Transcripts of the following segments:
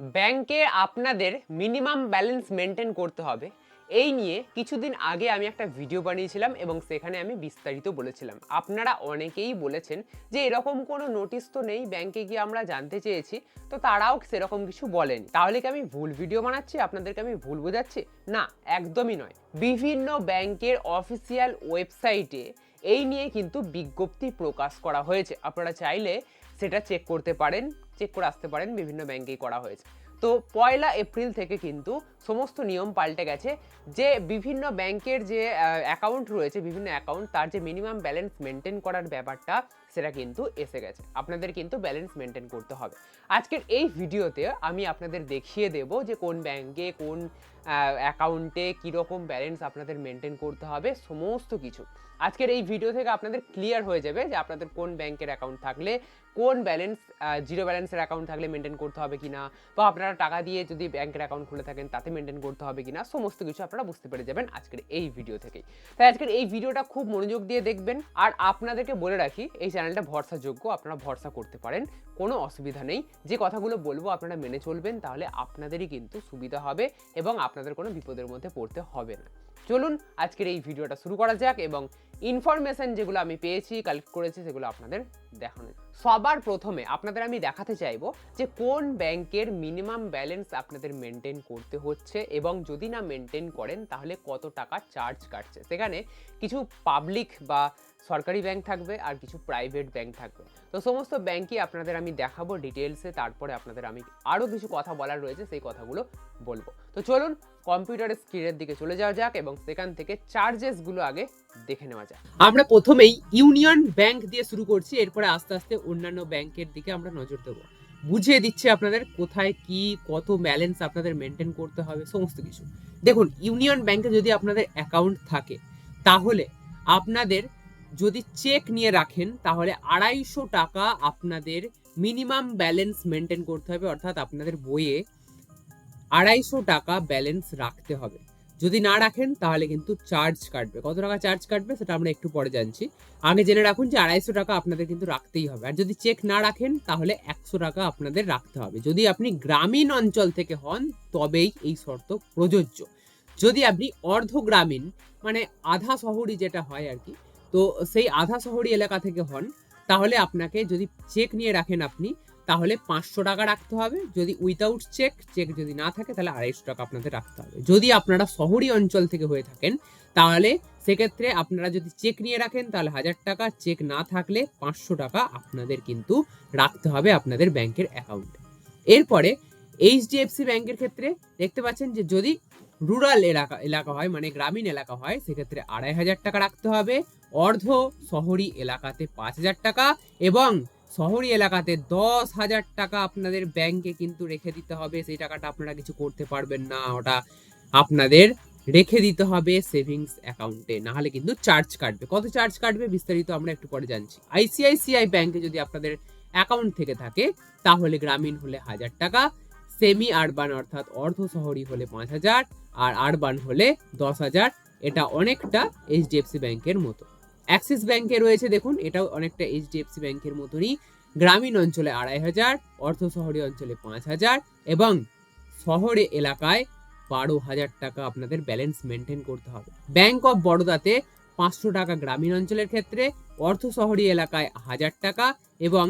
ব্যাংকে আপনাদের minimum balance maintain করতে হবে। এই নিয়ে কিছুদিন আগে আমি একটা ভিডিও বানিয়েছিলাম এবং সেখানে আমি বিস্তারিত বলেছিলাম। আপনারা অনেকেই বলেছেন যে এরকম কোনো নোটিশ তো নেই, ব্যাংকে গিয়ে আমরা জানতে চেয়েছি, তো তারাও সেরকম কিছু বলেনি। তাহলে কি আমি ভুল ভিডিও বানাচ্ছি? আপনাদেরকে আমি ভুল বোঝাচ্ছি? না, একদমই নয়। বিভিন্ন ব্যাংকের অফিসিয়াল ওয়েবসাইটে এই নিয়ে কিন্তু বিজ্ঞপ্তি প্রকাশ করা হয়েছে। আপনারা চাইলে সেটা চেক করতে পারেন চেক করে আসতে পারেন, বিভিন্ন ব্যাংকেই করা হয়েছে। তো পয়লা এপ্রিল থেকে কিন্তু সমস্ত নিয়ম পাল্টে গেছে যে বিভিন্ন ব্যাংকের যে অ্যাকাউন্ট রয়েছে, বিভিন্ন অ্যাকাউন্ট তার যে মিনিমাম ব্যালেন্স মেনটেন করার ব্যাপারটা, সেটা কিন্তু এসে গেছে। আপনাদের কিন্তু ব্যালেন্স মেনটেন করতে হবে। আজকের এই ভিডিওতে আমি আপনাদের দেখিয়ে দেব যে কোন ব্যাংকে কোন অ্যাকাউন্টে কীরকম ব্যালেন্স আপনাদের মেনটেন করতে হবে, সমস্ত কিছু। আজকের এই ভিডিও থেকে আপনাদের ক্লিয়ার হয়ে যাবে যে আপনাদের কোন ব্যাংকের অ্যাকাউন্ট থাকলে কোন ব্যালেন্স জিরো ব্যালেন্সের অ্যাকাউন্ট থাকলে মেনটেন করতে হবে কিনা? বা আপনারা টাকা দিয়ে যদি ব্যাংকের অ্যাকাউন্ট খুলে থাকেন, তাতে মেনটেন করতে হবে কিনা? সমস্ত কিছু আপনারা বুঝতে পেরে যাবেন আজকের এই ভিডিও থেকেই। তাই আজকের এই ভিডিওটা খুব মনোযোগ দিয়ে দেখবেন। আর আপনাদেরকে বলে রাখি, এই চ্যানেলটা ভরসাযোগ্য, আপনারা ভরসা করতে পারেন, কোনো অসুবিধা নেই। যে কথাগুলো বলব আপনারা মেনে চলবেন, তাহলে আপনাদেরই কিন্তু সুবিধা হবে এবং আপনাদের কোনো বিপদের মধ্যে পড়তে হবে না। চলুন আজকের এই ভিডিওটা শুরু করা যাক এবং ইনফরমেশন যেগুলো আমি পেয়েছি কালেক্ট করেছি, সেগুলো আপনাদের দেখানো সবার প্রথমে আপনাদের আমি দেখাতে চাইব যে কোন ব্যাংকের মিনিমাম ব্যালেন্স আপনাদের মেনটেন করতে হচ্ছে এবং যদি না মেনটেন করেন তাহলে কত টাকা চার্জ কাটছে। সেখানে কিছু পাবলিক বা সরকারি ব্যাংক থাকবে আর কিছু প্রাইভেট ব্যাংক থাকবে। তো সমস্ত ব্যাংকই আপনাদের আমি দেখাবো ডিটেলসে তারপরে আপনাদের আমি আরও কিছু কথা বলার রয়েছে, সেই কথাগুলো বলব। তো চলুন কম্পিউটারের স্ক্রিনের দিকে চলে যাওয়া যাক এবং সেখান থেকে চার্জেসগুলো আগে দেখে নেওয়া যাক। আমরা প্রথমেই ইউনিয়ন ব্যাংক দিয়ে শুরু করছি, এরপরে আস্তে আস্তে অন্যান্য ব্যাংকের দিকে আমরা নজর দেবো। বুঝিয়ে দিচ্ছে আপনাদের কোথায় কি, কত ব্যালেন্স আপনাদের মেনটেন করতে হবে, সমস্ত কিছু। দেখুন ইউনিয়ন ব্যাংকে যদি আপনাদের অ্যাকাউন্ট থাকে, তাহলে আপনাদের যদি চেক নিয়ে রাখেন, তাহলে আড়াইশো টাকা আপনাদের মিনিমাম ব্যালেন্স মেনটেন করতে হবে, অর্থাৎ আপনাদের বইয়ে আড়াইশো টাকা ব্যালেন্স রাখতে হবে। যদি না রাখেন, তাহলে কিন্তু চার্জ কাটবে। কত টাকা চার্জ কাটবে, সেটা আমরা একটু পরে জানছি। আগে জেনে রাখুন যে আড়াইশো টাকা আপনাদের কিন্তু রাখতেই হবে। আর যদি চেক না রাখেন, তাহলে একশো টাকা আপনাদের রাখতে হবে। যদি আপনি গ্রামীণ অঞ্চল থেকে হন, তবেই এই শর্ত প্রযোজ্য। যদি আপনি অর্ধ গ্রামীণ মানে আধা শহরই যেটা হয় আর কি তো সেই আধা শহরী এলাকা থেকে হন, তাহলে আপনাকে যদি চেক নিয়ে রাখেন আপনি, তাহলে পাঁচশো টাকা রাখতে হবে। যদি উইদাউট চেক চেক যদি না থাকে, তাহলে আড়াইশো টাকা আপনাদের রাখতে হবে। যদি আপনারা শহরী অঞ্চল থেকে হয়ে থাকেন, তাহলে সেক্ষেত্রে আপনারা যদি চেক নিয়ে রাখেন, তাহলে হাজার টাকা। চেক না থাকলে পাঁচশো টাকা আপনাদের কিন্তু রাখতে হবে আপনাদের ব্যাংকের অ্যাকাউন্টে এরপরে এইচডিএফসি ব্যাংকের ক্ষেত্রে দেখতে পাচ্ছেন যে যদি রুরাল এলাকা এলাকা হয় মানে গ্রামীণ এলাকা হয়, সেক্ষেত্রে আড়াই হাজার টাকা রাখতে হবে। অর্ধ শহরী এলাকাতে পাঁচ হাজার টাকা এবং শহরী এলাকাতে দশ হাজার টাকা আপনাদের ব্যাংকে কিন্তু রেখে দিতে হবে। সেই টাকাটা আপনারা কিছু করতে পারবেন না, ওটা আপনাদের রেখে দিতে হবে সেভিংস অ্যাকাউন্টে নাহলে কিন্তু চার্জ কাটবে। কত চার্জ কাটবে বিস্তারিত আমরা একটু পরে জানছি। আইসিআইসিআই ব্যাংকে যদি আপনাদের অ্যাকাউন্ট থেকে থাকে, তাহলে গ্রামীণ হলে হাজার টাকা সেমি আরবান অর্থাৎ অর্ধ শহরী হলে পাঁচ হাজার, আর আরবান হলে দশ হাজার। এটা অনেকটা এইচডিএফসি ব্যাংকের মতো। অ্যাক্সিস ব্যাংকে রয়েছে, দেখুন, এটাও অনেকটা এইচডিএফসি ব্যাংকের মতনই। গ্রামীণ অঞ্চলে আড়াই হাজার, অর্ধ শহরী অঞ্চলে পাঁচ হাজার এবং শহরে এলাকায় বারো হাজার টাকা আপনাদের ব্যালেন্স মেনটেন করতে হবে। ব্যাংক অফ বরোদাতে পাঁচশো টাকা গ্রামীণ অঞ্চলের ক্ষেত্রে, অর্ধ শহরী এলাকায় হাজার টাকা এবং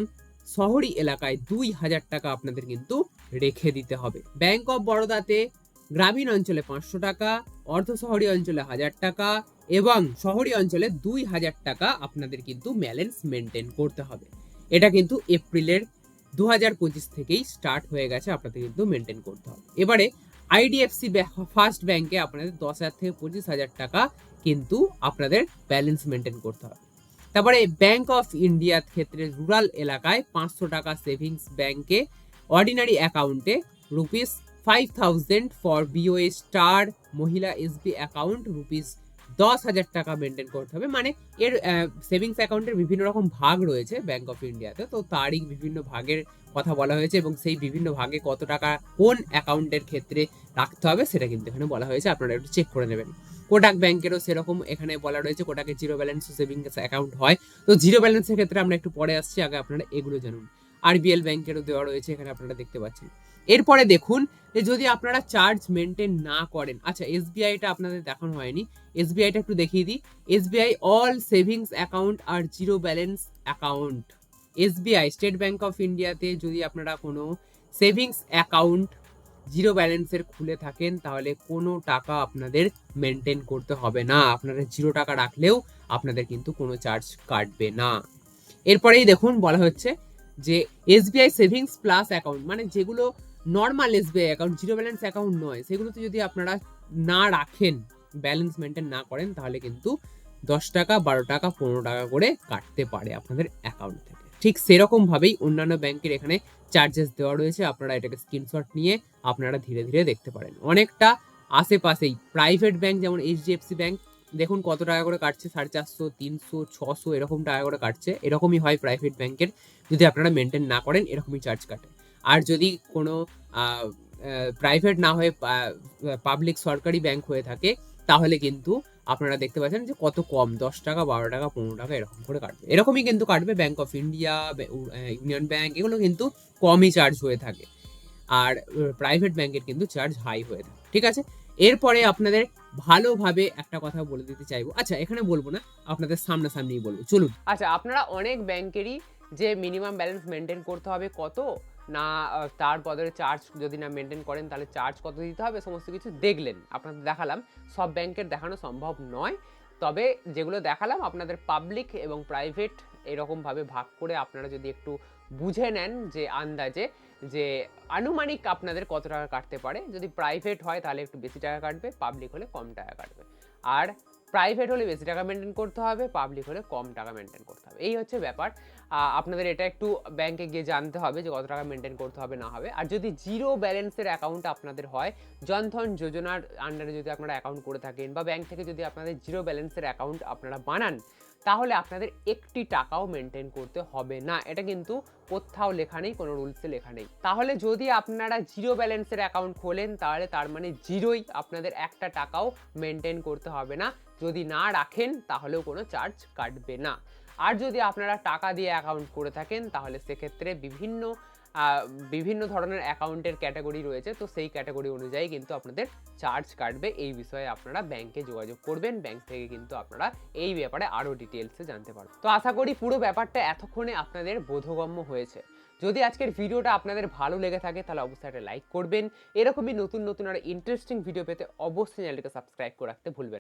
শহরী এলাকায় দুই হাজার টাকা আপনাদের কিন্তু রেখে দিতে হবে। ব্যাংক অফ বরোদাতে গ্রামীণ অঞ্চলে পাঁচশো টাকা, অর্ধ শহরী অঞ্চলে হাজার টাকা এবং শহরী অঞ্চলে দুই হাজার টাকা আপনাদের কিন্তু ব্যালেন্স মেনটেন করতে হবে। এটা কিন্তু এপ্রিলের দু হাজার পঁচিশ থেকেই স্টার্ট হয়ে গেছে, আপনাদের কিন্তু মেনটেন করতে হবে। এবারে আইডিএফসি ফার্স্ট ব্যাংকে আপনাদের দশ হাজার থেকে পঁচিশ হাজার টাকা কিন্তু আপনাদের ব্যালেন্স মেনটেন করতে হবে। তারপরে ব্যাংক অফ ইন্ডিয়ার ক্ষেত্রে রুরাল এলাকায় পাঁচশো টাকা সেভিংস ব্যাংকে অর্ডিনারি অ্যাকাউন্টে rupees five thousand for BOA star Mahila SB account rupees দশ হাজার টাকা মেনটেন করতে হবে। মানে এর সেভিংস অ্যাকাউন্টের বিভিন্ন রকম ভাগ রয়েছে ব্যাংক অফ ইন্ডিয়াতে তো তারই বিভিন্ন ভাগের কথা বলা হয়েছে এবং সেই বিভিন্ন ভাগে কত টাকা কোন অ্যাকাউন্টের ক্ষেত্রে রাখতে হবে সেটা কিন্তু এখানে বলা হয়েছে। আপনারা একটু চেক করে নেবেন। কোটাক ব্যাংকেরও সেরকম এখানে বলা রয়েছে কোটাকে জিরো ব্যালেন্স সেভিংস অ্যাকাউন্ট হয়। তো জিরো ব্যালেন্সের ক্ষেত্রে আমরা একটু পরে আসছি, আগে আপনারা এগুলো জানুন। আরবিএল ব্যাংকেরও দেওয়া রয়েছে, এখানে আপনারা দেখতে পাচ্ছেন। এরপরে দেখুন যে যদি আপনারা চার্জ মেনটেন না করেন আচ্ছা এসবিআইটা আপনাদের দেখানো হয়নি এসবিআইটা একটু দেখিয়ে দিই SBI all savings account R zero balance account SBI state bank of ইন্ডিয়াতে যদি আপনারা কোনো সেভিংস অ্যাকাউন্ট জিরো ব্যালেন্সের খুলে থাকেন, তাহলে কোনো টাকা আপনাদের মেনটেন করতে হবে না। আপনারা জিরো টাকা রাখলেও আপনাদের কিন্তু কোনো চার্জ কাটবে না। এরপরেই দেখুন বলা হচ্ছে যে এসবিআই সেভিংস প্লাস অ্যাকাউন্ট মানে যেগুলো normal SBI account zero balance account নয়। সেগুলোতে যদি আপনারা না রাখেন ব্যালেন্স মেনটেন না করেন, তাহলে কিন্তু দশ টাকা, বারো টাকা, পনেরো টাকা করে কাটতে পারে আপনাদের অ্যাকাউন্ট থেকে। ঠিক সেরকমভাবেই অন্যান্য ব্যাংকের এখানে চার্জেস দেওয়া রয়েছে, আপনারা এটাকে স্ক্রিনশট নিয়ে আপনারা ধীরে ধীরে দেখতে পারেন। অনেকটা আশেপাশেই প্রাইভেট ব্যাংক যেমন এইচডিএফসি ব্যাংক দেখুন কত টাকা করে কাটছে, সাড়ে চারশো, তিনশো, ছশো, এরকম টাকা করে কাটছে। এরকমই হয় প্রাইভেট ব্যাংকের যদি আপনারা মেনটেন না করেন, এরকমই চার্জ কাটে। আর যদি কোনো প্রাইভেট না হয়ে পাবলিক সরকারি ব্যাংক হয়ে থাকে, তাহলে কিন্তু আপনারা দেখতে পাচ্ছেন যে কত কম, দশ টাকা, বারো টাকা, পনেরো টাকা এরকম করে কাটবে। এরকমই কিন্তু কাটবে bank of India union bank এগুলো কিন্তু কমই চার্জ হয়ে থাকে। আর প্রাইভেট ব্যাংকের কিন্তু চার্জ হাই হয়ে থাকে, ঠিক আছে? এরপরে আপনাদের ভালোভাবে একটা কথা বলে দিতে চাইব। আচ্ছা এখানে বলব না, আপনাদের সামনাসামনিই বলব। চলুন। আচ্ছা আপনারা অনেক ব্যাংকেরই যে মিনিমাম ব্যালেন্স মেনটেন করতে হবে কত? না তার বদলে চার্জ যদি না মেনটেন করেন, তাহলে চার্জ কত দিতে হবে? সমস্ত কিছু দেখলেন। আপনাদের দেখালাম। সব ব্যাংকের দেখানো সম্ভব নয়। তবে যেগুলো দেখালাম, আপনাদের পাবলিক এবং প্রাইভেট এরকমভাবে ভাগ করে আপনারা যদি একটু বুঝে নেন যে, আন্দাজে যে, আনুমানিক আপনাদের কত টাকা কাটতে পারে। যদি প্রাইভেট হয়, তাহলে একটু বেশি টাকা কাটবে পাবলিক হলে কম টাকা কাটবে। আর প্রাইভেট হলে বেশি টাকা মেনটেন করতে হবে পাবলিক হলে কম টাকা মেনটেন করতে হবে। এই হচ্ছে ব্যাপার। আপনাদের এটা একটু ব্যাংকে গিয়ে জানতে হবে যে কত টাকা মেনটেন করতে হবে, না হবে। আর যদি জিরো ব্যালেন্সের অ্যাকাউন্ট আপনাদের হয়, জনধন যোজনার আন্ডারে যদি আপনারা অ্যাকাউন্ট করে থাকেন বা ব্যাংক থেকে যদি আপনাদের জিরো ব্যালেন্সের অ্যাকাউন্ট আপনারা বানান, তাহলে আপনাদের একটি টাকাও মেনটেন করতে হবে না। এটা কিন্তু কোথাও লেখা নেই, কোনো রুলসে লেখা নেই। তাহলে যদি আপনারা জিরো ব্যালেন্সের অ্যাকাউন্ট খোলেন, তাহলে তার মানে জিরোই আপনাদের একটা টাকাও মেনটেন করতে হবে না। যদি না রাখেন, তাহলেও কোনো চার্জ কাটবে না। আর যদি আপনারা টাকা দিয়ে অ্যাকাউন্ট করে থাকেন, তাহলে সেক্ষেত্রে বিভিন্ন বিভিন্ন ধরনের অ্যাকাউন্টের ক্যাটাগরি রয়েছে। তো সেই ক্যাটাগরি অনুযায়ী কিন্তু আপনাদের চার্জ কাটবে। এই বিষয়ে আপনারা ব্যাংকে যোগাযোগ করবেন। ব্যাংক থেকে কিন্তু আপনারা এই ব্যাপারে আরও ডিটেলসে জানতে পারবেন। তো আশা করি পুরো ব্যাপারটা এতক্ষণে আপনাদের বোধগম্য হয়েছে। যদি আজকের ভিডিওটা আপনাদের ভালো লেগে থাকে, তাহলে অবশ্যই একটা লাইক করবেন। এরকমই নতুন নতুন আর ইন্টারেস্টিং ভিডিও পেতে অবশ্যই চ্যানেলটিকে সাবস্ক্রাইব করে রাখতে ভুলবেন।